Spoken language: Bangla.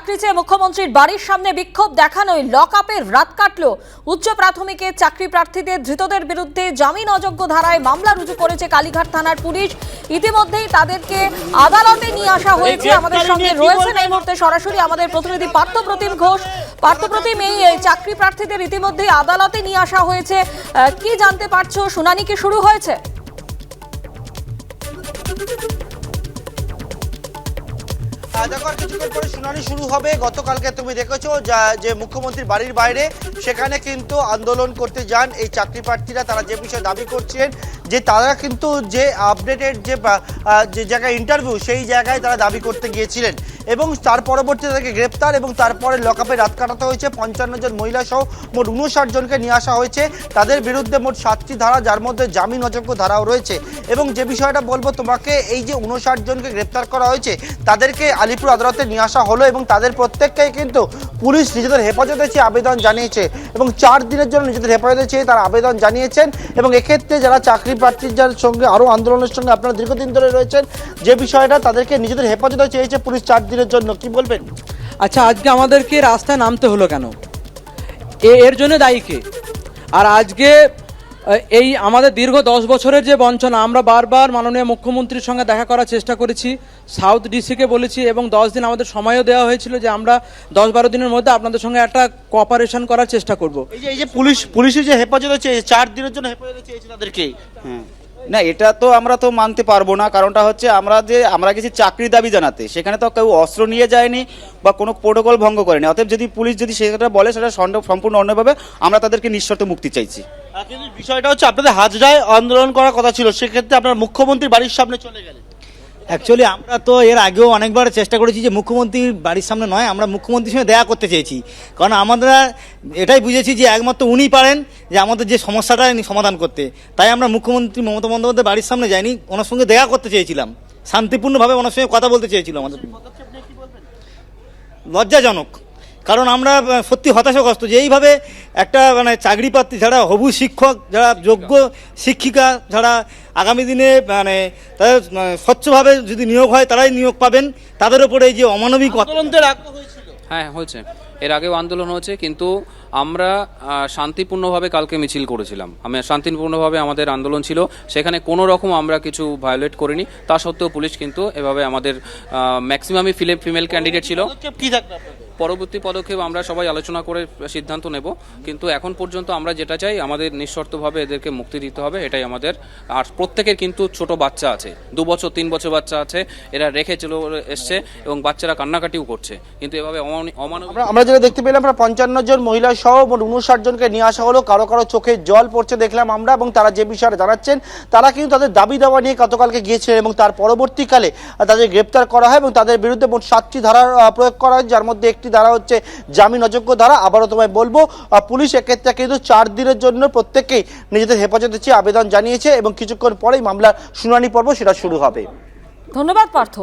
চাকরি চেয়ে মুখ্যমন্ত্রীর বাড়ির সামনে বিক্ষোভ দেখানোয় লক আপের রাত কাটল। উচ্চ প্রাথমিকে চাকরি প্রার্থীদের ধৃতদের বিরুদ্ধে জামিন অযোগ্য ধারায় মামলা রুজু করেছে কালীঘাট থানার পুলিশ। ইতিমধ্যেই তাদেরকে আদালতে নিয়ে আসা হয়েছে। আমাদের সঙ্গে রয়েছেন এই মুহূর্তে সরাসরি আমাদের প্রতিনিধি পার্থপ্রতিম ঘোষ। পার্থপ্রতিম এই চাকরি প্রার্থীদের ইতিমধ্যেই আদালতে নিয়ে আসা হয়েছে। কি জানতে পারছ? শুনানি কি শুরু হয়েছে? আহ, কিছুক্ষণ পরে শুনানি শুরু হবে গতকালকে তুমি দেখেছ যা- যে মুখ্যমন্ত্রীর বাড়ির বাইরে সেখানে কিন্তু আন্দোলন করতে যান এই চাকরি প্রার্থীরা। তারা যে বিষয়ে দাবি করছেন যে তারা কিন্তু যে আপডেটেড যে যে জায়গায় ইন্টারভিউ সেই জায়গায় তারা দাবি করতে গিয়েছিলেন। এবং তার পরবর্তীতে তাদেরকে গ্রেপ্তার এবং তারপরে লকআপে রাত কাটাতে হয়েছে। পঞ্চান্ন জন মহিলা সহ মোট উনষাট জনকে নিয়ে আসা হয়েছে। তাদের বিরুদ্ধে মোট সাতটি ধারা, যার মধ্যে জামিন অযোগ্য ধারাও রয়েছে। এবং যে বিষয়টা বলব, তোমাকে এই যে উনষাট জনকে গ্রেপ্তার করা হয়েছে, তাদেরকে আলিপুর আদালতে নিয়ে আসা হলো এবং তাদের প্রত্যেককেই কিন্তু পুলিশ নিজেদের হেফাজতে চেয়ে আবেদন জানিয়েছে। এবং চার দিনের জন্য নিজেদের হেফাজতে চেয়ে তারা আবেদন জানিয়েছেন। এবং এক্ষেত্রে যারা চাকরি প্রার্থীর যার সঙ্গে আরও আন্দোলনের সঙ্গে আপনারা দীর্ঘদিন ধরে রয়েছেন, যে বিষয়টা তাদেরকে নিজেদের হেফাজতে চেয়েছে পুলিশ চার দিনের জন্য, কি বলবেন? আচ্ছা আজকে আমাদেরকে রাস্তায় নামতে হলো কেন? এর জন্য দায়ী কে? আর আজকে এই আমাদের দীর্ঘ দশ বছরের যে বঞ্চনা, আমরা বারবার মাননীয় মুখ্যমন্ত্রীর সঙ্গে দেখা করার চেষ্টা করেছি, সাউথ ডিসিকে বলেছি এবং দশ দিন আমাদের সময়ও দেওয়া হয়েছিল যে আমরা দশ বারো দিনের মধ্যে আপনাদের সঙ্গে একটা কোঅপারেশন করার চেষ্টা করব। এই যে পুলিশ, পুলিশের যে হেফাজত চার দিনের জন্য হেফাজত চেয়েছে তাদেরকে। হ্যাঁ। না, এটা তো আমরা তো মানতে পারব না, কারণটা হচ্ছে আমরা যে, আমরা গেছি চাকরি দাবি জানাতে, সেখানে তো কেউ অস্ত্র নিয়ে যায়নি বা কোনো প্রোটোকল ভঙ্গ করেনি, অতএব যদি পুলিশ যদি সেটা বলে, সেটা সম্পূর্ণ অন্যভাবে আমরা তাদেরকে নিঃশর্ত মুক্তি চাইছি। কিন্তু বিষয়টা হচ্ছে, আপনাদের হাজরায় আন্দোলন করার কথা ছিল, সেক্ষেত্রে আপনার মুখ্যমন্ত্রী বাড়ির সামনে চলে গেলেন। অ্যাকচুয়ালি আমরা তো এর আগেও অনেকবার চেষ্টা করেছি যে মুখ্যমন্ত্রীর বাড়ির সামনে নয় আমরা মুখ্যমন্ত্রীর সঙ্গে দেখা করতে চেয়েছি। কারণ আমরা এটাই বুঝেছি যে একমাত্র উনি পারেন যে আমাদের যে সমস্যাটা সমাধান করতে। তাই আমরা মুখ্যমন্ত্রী মমতা বন্দ্যোপাধ্যায় বাড়ির সামনে যাইনি ওনার সঙ্গে দেখা করতে চেয়েছিলাম। শান্তিপূর্ণভাবে ওনার সঙ্গে কথা বলতে চেয়েছিল আমাদের লজ্জাজনক। কারণ আমরা সত্যি হতাশাগ্রস্ত যে এইভাবে একটা মানে চাকরি প্রার্থী যারা হবু শিক্ষক যারা যোগ্য শিক্ষিকা যারা আগামী দিনে মানে তাদের স্বচ্ছভাবে যদি নিয়োগ হয় তারাই নিয়োগ পাবেন। তাদের ওপরে এই যে অমানবিক হ্যাঁ হয়েছে। এর আগেও আন্দোলন হয়েছে কিন্তু আমরা শান্তিপূর্ণভাবে কালকে মিছিল করেছিলাম। আমি শান্তিপূর্ণভাবে আমাদের আন্দোলন ছিল। সেখানে কোনো রকম আমরা কিছু ভায়োলেট করিনি। তা সত্ত্বেও পুলিশ কিন্তু এভাবে আমাদের ম্যাক্সিমামই ফিলে ফিমেল ক্যান্ডিডেট ছিল। পরবর্তী পদক্ষেপ আমরা সবাই আলোচনা করে সিদ্ধান্ত নেব। কিন্তু এখন পর্যন্ত আমরা যেটা চাই, আমাদের নিঃশর্তভাবে এদেরকে মুক্তি দিতে হবে, এটাই আমাদের। আর প্রত্যেকের কিন্তু ছোট বাচ্চা আছে, দু বছর, তিন বছর বাচ্চা আছে, এরা রেখে চলে এসছে এবং বাচ্চারা কান্নাকাটিও করছে। কিন্তু এভাবে অমানি- আমরা যেটা দেখতে পেলাম, আমরা পঞ্চান্ন জন মহিলা সহ মোট উনষাট জনকে নিয়ে আসা হলো। কারও কারও চোখে জল পড়ছে দেখলাম আমরা এবং তারা যে বিষয়ে জানাচ্ছেন, তারা কিন্তু তাদের দাবি দাওয়া নিয়ে গতকালকে গিয়েছিলেন এবং তার পরবর্তীকালে তাদের গ্রেপ্তার করা হয় এবং তাদের বিরুদ্ধে মোট সাতটি ধারার প্রয়োগ করা হয়, যার মধ্যে একটি ধারা হচ্ছে জামিন অযোগ্য ধারা আবারও তোমায় বলব পুলিশ এক্ষেত্রে কিন্তু চার দিনের জন্য প্রত্যেকেই নিজেদের হেফাজতে চেয়ে আবেদন জানিয়েছে এবং কিছুক্ষণ পরেই মামলার শুনানি পর্ব সেটা শুরু হবে। ধন্যবাদ, পার্থ।